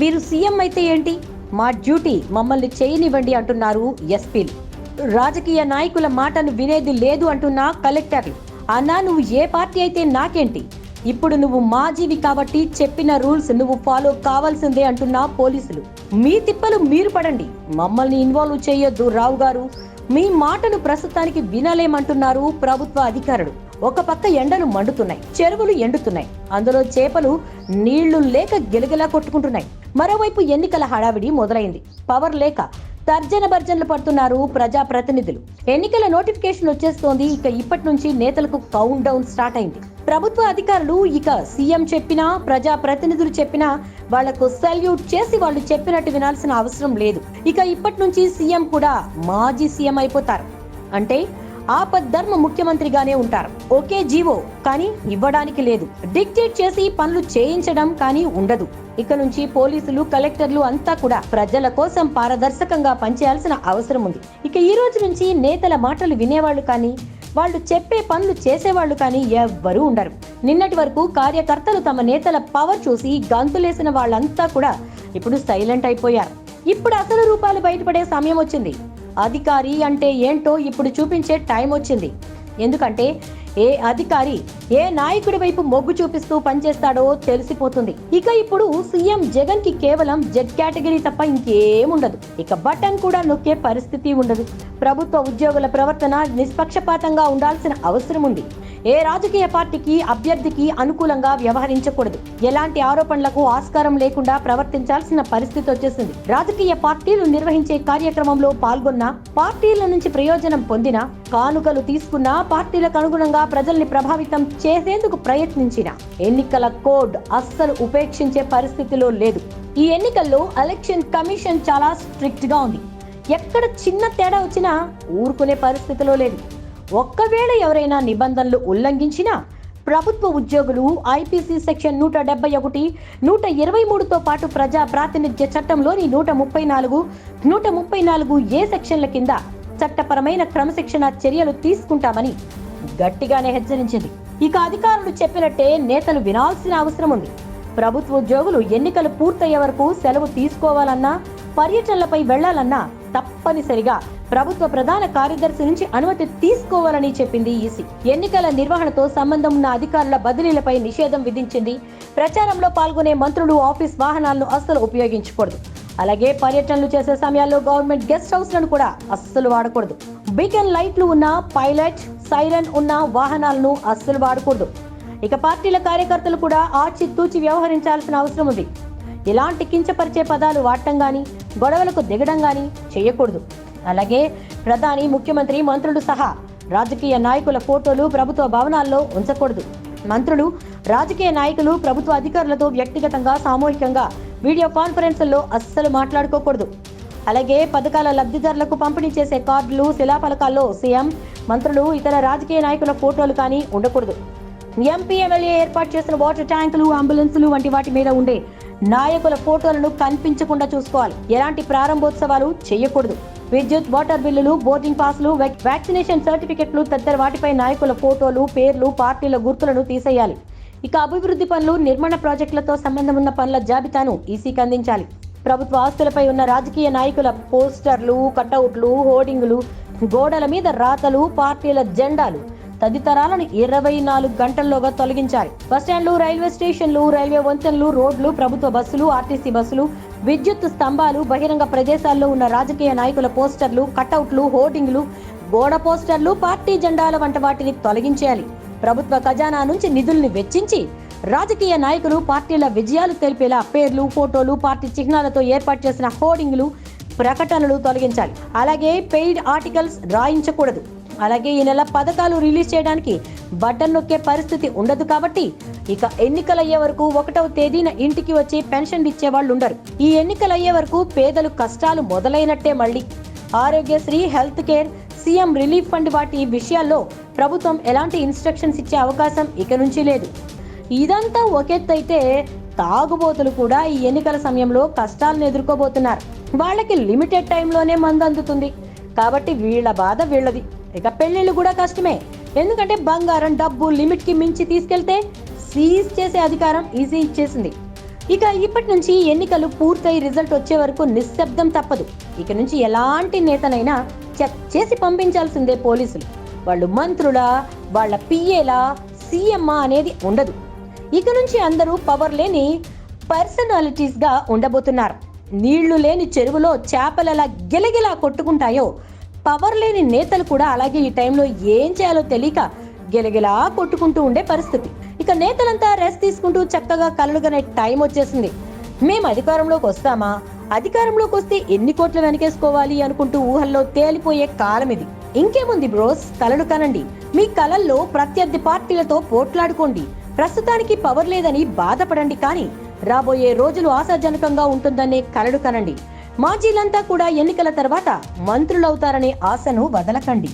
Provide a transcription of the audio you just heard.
మీరు సీఎం అయితే ఏంటి? మా డ్యూటీ మమ్మల్ని చేయనివ్వండి అంటున్నారు ఎస్పీలు రాజకీయ నాయకుల మాటను వినేది లేదు అంటున్న కలెక్టర్లు అన్నా నువ్వు ఏ పార్టీ అయితే నాకేంటి? ఇప్పుడు నువ్వు మాజీవి కాబట్టి చెప్పిన రూల్స్ నువ్వు ఫాలో కావాల్సిందే అంటున్నా పోలీసులు. మీ తిప్పలు మీరు పడండి. మమ్మల్ని ఇన్వాల్వ్ చేయొద్దు రావు గారు మీ మాటను ప్రస్తుతానికి వినలేమంటున్నారు ప్రభుత్వ అధికారులు. ఒక పక్క ఎండలు మండుతున్నాయి చెరువులు ఎండుతున్నాయి. అందులో చేపలు నీళ్ళు లేక గిలగిలా కొట్టుకుంటున్నాయి. మరోవైపు ఎన్నికల హడావిడి మొదలైంది. పవర్ లేక తర్జన భర్జనలు పడుతున్నారు ప్రజా ప్రతినిధులు ఎన్నికల నోటిఫికేషన్ వచ్చేస్తోంది. ఇక ఇప్పటి నుంచి నేతలకు కౌంట్ డౌన్ స్టార్ట్ అయింది. ప్రభుత్వ అధికారులు ఇక సీఎం చెప్పినా ప్రజా ప్రతినిధులు చెప్పినా వాళ్ళకు సల్యూట్ చేసి వాళ్ళు చెప్పినట్టు వినాల్సిన అవసరం లేదు. ఇక ఇప్పటి నుంచి సీఎం కూడా మాజీ సీఎం అయిపోతారు. అంటే ఆపద్ధర్మ ముఖ్యమంత్రిగానే ఉంటారు. ఒకే జీవో కానీ ఇవ్వడానికి లేదు. డిక్టేట్ చేసి పనులు చేయించడం కానీ ఉండదు. ఇక నుంచి పోలీసులు కలెక్టర్లు అంతా కూడా ప్రజల కోసం పారదర్శకంగా పనిచేయాల్సిన అవసరం ఉంది. ఇక ఈ రోజు నుంచి నేతల మాటలు వినేవాళ్ళు కానీ వాళ్ళు చెప్పే పనులు చేసేవాళ్ళు కానీ ఎవ్వరూ ఉండరు. నిన్నటి వరకు కార్యకర్తలు తమ నేతల పవర్ చూసి గంతులేసిన వాళ్ళంతా కూడా ఇప్పుడు సైలెంట్ అయిపోయారు. ఇప్పుడు అసలు రూపాలు బయటపడే సమయం వచ్చింది. అధికారి అంటే ఏంటో ఇప్పుడు చూపించే టైం వచ్చింది. ఎందుకంటే ఏ అధికారి ఏ నాయకుడి వైపు మొగ్గు చూపిస్తూ పనిచేస్తాడో తెలిసిపోతుంది. ఇక ఇప్పుడు సీఎం జగన్కి కేవలం జెడ్ కేటగిరీ తప్ప ఇంకేముండదు ఇక బటన్ కూడా నొక్కే పరిస్థితి ఉండదు. ప్రభుత్వ ఉద్యోగుల ప్రవర్తన నిష్పక్షపాతంగా ఉండాల్సిన అవసరం ఉంది. ఏ రాజకీయ పార్టీకి అభ్యర్థికి అనుకూలంగా వ్యవహరించకూడదు. ఎలాంటి ఆరోపణలకు ఆస్కారం లేకుండా ప్రవర్తించాల్సిన పరిస్థితి వచ్చేసింది. రాజకీయ పార్టీలు నిర్వహించే కార్యక్రమంలో పాల్గొన్న పార్టీల నుంచి ప్రయోజనం పొందిన కానుకలు తీసుకున్న పార్టీలకు అనుగుణంగా ప్రజల్ని ప్రభావితం చేసేందుకు ప్రయత్నించిన. ఎన్నికల కోడ్ అస్సలు ఉపేక్షించే పరిస్థితిలో లేదు. ఈ ఎన్నికల్లో ఎలక్షన్ కమిషన్ చాలా స్ట్రిక్ట్గా ఉంది. ఎక్కడ చిన్న తేడా వచ్చినా ఊరుకునే పరిస్థితిలో లేదు. ఒక్కవేళ ఎవరైనా నిబంధనలు ఉల్లంఘించినా ప్రభుత్వ ఉద్యోగులు ఐపీసీ సెక్షన్ నూట డెబ్బై ఒకటి నూట ఇరవై మూడుతో పాటు ప్రజా ప్రాతినిధ్య చట్టంలోని నూట ముప్పై నాలుగు నూట ముప్పై నాలుగు ఏ సెక్షన్ల కింద చట్టపరమైన క్రమశిక్షణ చర్యలు తీసుకుంటామని గట్టిగానే హెచ్చరించింది. ఇక అధికారులు చెప్పినట్టే నేతలు వినాల్సిన అవసరం ఉంది ప్రభుత్వ ఉద్యోగులు ఎన్నికలు పూర్తయ్యే వరకు సెలవు తీసుకోవాలన్నా పర్యటనలపై వెళ్ళాలన్నా తప్పనిసరిగా ప్రభుత్వ ప్రధాన కార్యదర్శి నుంచి అనుమతి తీసుకోవాలని చెప్పింది ఈసీ. ఎన్నికల నిర్వహణతో సంబంధం ఉన్న అధికారుల బదిలీలపై నిషేధం విధించింది. ప్రచారంలో పాల్గొనే మంత్రులు ఆఫీస్ వాహనాలను అస్సలు ఉపయోగించకూడదు. అలాగే పర్యటనలు చేసే సమయాల్లో గవర్నమెంట్ గెస్ట్ హౌస్లను కూడా అస్సలు వాడకూడదు. బీకన్ లైట్లు ఉన్న పైలట్ సైరన్ ఉన్న వాహనాలను అస్సలు వాడకూడదు. ఇక పార్టీల కార్యకర్తలు కూడా ఆచితూచి వ్యవహరించాల్సిన అవసరం ఉంది. ఇలాంటి కించపరిచే పదాలు వాడటం కానీ గొడవలకు దిగడం కానీ చేయకూడదు. అలాగే ప్రధాని ముఖ్యమంత్రి మంత్రులు సహా రాజకీయ నాయకుల ఫోటోలు ప్రభుత్వ భవనాల్లో ఉంచకూడదు. మంత్రులు రాజకీయ నాయకులు ప్రభుత్వ అధికారులతో వ్యక్తిగతంగా సామూహికంగా వీడియో కాన్ఫరెన్సుల్లో అస్సలు మాట్లాడుకోకూడదు. అలాగే పథకాల లబ్ధిదారులకు పంపిణీ చేసే కార్డులు శిలాఫలకాల్లో సీఎం మంత్రులు ఇతర రాజకీయ నాయకుల ఫోటోలు కానీ ఉండకూడదు. ఎంపీ ఎమ్మెల్యే ఏర్పాటు చేసిన వాటర్ ట్యాంకులు అంబులెన్సులు వంటి వాటి మీద ఉండే నాయకుల ఫోటోలను కనిపించకుండా చూసుకోవాలి. ఎలాంటి ప్రారంభోత్సవాలు చేయకూడదు విద్యుత్ వాటర్ బిల్లులు బోర్డింగ్ పాస్లు వ్యాక్సినేషన్ సర్టిఫికెట్లు తదితర వాటిపై నాయకుల ఫోటోలు పేర్లు పార్టీల గుర్తులను తీసేయాలి. ఇక అభివృద్ధి పనులు నిర్మాణ ప్రాజెక్టులతో సంబంధం ఉన్న పనుల జాబితాను ఈసీకి అందించాలి. ప్రభుత్వ ఆస్తులపై ఉన్న రాజకీయ నాయకుల పోస్టర్లు కటౌట్లు హోర్డింగులు గోడల మీద రాతలు పార్టీల జెండాలు తదితరాలను ఇరవై నాలుగు గంటల్లోగా తొలగించాలి. బస్టాండ్లు రైల్వే స్టేషన్లు రైల్వే వంతెనలు రోడ్లు ప్రభుత్వ బస్సులు ఆర్టీసీ బస్సులు విద్యుత్ స్తంభాలు బహిరంగ ప్రదేశాల్లో ఉన్న రాజకీయ నాయకుల పోస్టర్లు కటౌట్లు హోర్డింగ్లు గోడ పోస్టర్లు పార్టీ జెండాల వంటి వాటిని తొలగించేయాలి. ప్రభుత్వ ఖజానా నుంచి నిధుల్ని వెచ్చించి రాజకీయ నాయకులు పార్టీల విజయాలు తెలిపేలా పేర్లు ఫోటోలు పార్టీ చిహ్నాలతో ఏర్పాటు చేసిన హోర్డింగ్లు ప్రకటనలు తొలగించాలి. అలాగే పెయిడ్ ఆర్టికల్స్ రాయించకూడదు. అలాగే ఈ నెల పథకాలు రిలీజ్ చేయడానికి బటన్ నొక్కే పరిస్థితి ఉండదు కాబట్టి ఇక ఎన్నికలయ్యే వరకు ఒకటవ తేదీన ఇంటికి వచ్చి పెన్షన్ ఇచ్చే వాళ్ళు ఉండరు. ఈ ఎన్నికలయ్యే వరకు పేదలు కష్టాలు మొదలైనట్టే మళ్ళీ. Aarogyasri health care CM relief fund వాటి విషయాల్లో ప్రభుత్వం ఎలాంటి ఇన్స్ట్రక్షన్స్ ఇచ్చే అవకాశం ఇక నుంచి లేదు. ఇదంతా ఒకెత్తైతే తాగుబోతులు కూడా ఈ ఎన్నికల సమయంలో కష్టాలను ఎదుర్కోబోతున్నారు. వాళ్ళకి లిమిటెడ్ టైంలోనే మందు అందుతుంది. కాబట్టి వీళ్ళ బాధ వీళ్ళది. ఇక పెళ్ళిళ్ళు కూడా కష్టమే. ఎందుకంటే బంగారం డబ్బు లిమిట్కి మించి తీసుకెళ్తే సీజ్ చేసే అధికారం ఈజీ ఇచ్చేసింది. ఇక ఇప్పటి నుంచి ఎన్నికలు పూర్తయి రిజల్ట్ వచ్చే వరకు నిశ్శబ్దం తప్పదు. ఇక నుంచి ఎలాంటి నేతనైనా చెక్ చేసి పంపించాల్సిందే పోలీసులు. వాళ్ళు మంత్రులా వాళ్ళ పిఏలా సీఎంఆ అనేది ఉండదు. ఇక నుంచి అందరూ పవర్ లేని పర్సనాలిటీస్గా ఉండబోతున్నారు. నీళ్ళు లేని చెరువులో చేపలలా గిలగిలా కొట్టుకుంటాయో పవర్ లేని నేతలు కూడా అలాగే ఈ టైంలో ఏం చేయాలో తెలియక గిలగిలా కొట్టుకుంటూ ఉండే పరిస్థితి. ఇక నేతలంతా రెస్ట్ తీసుకుంటూ చక్కగా కలలుగనే టైం వచ్చేసింది. మేము అధికారంలోకి వస్తామా? అధికారంలోకి వస్తే ఎన్ని కోట్లు వెనకేసుకోవాలి అనుకుంటూ ఊహల్లో తేలిపోయే కాలం ఇది. ఇంకేముంది బ్రోస్? కలలు కనండి. మీ కలల్లో ప్రత్యర్థి పార్టీలతో పోట్లాడుకోండి. ప్రస్తుతానికి పవర్ లేదని బాధపడండి కానీ రాబోయే రోజులు ఆశాజనకంగా ఉంటుందనే కలడు కనండి. మాజీలంతా కూడా ఎన్నికల తర్వాత మంత్రులవుతారనే ఆశను వదలకండి.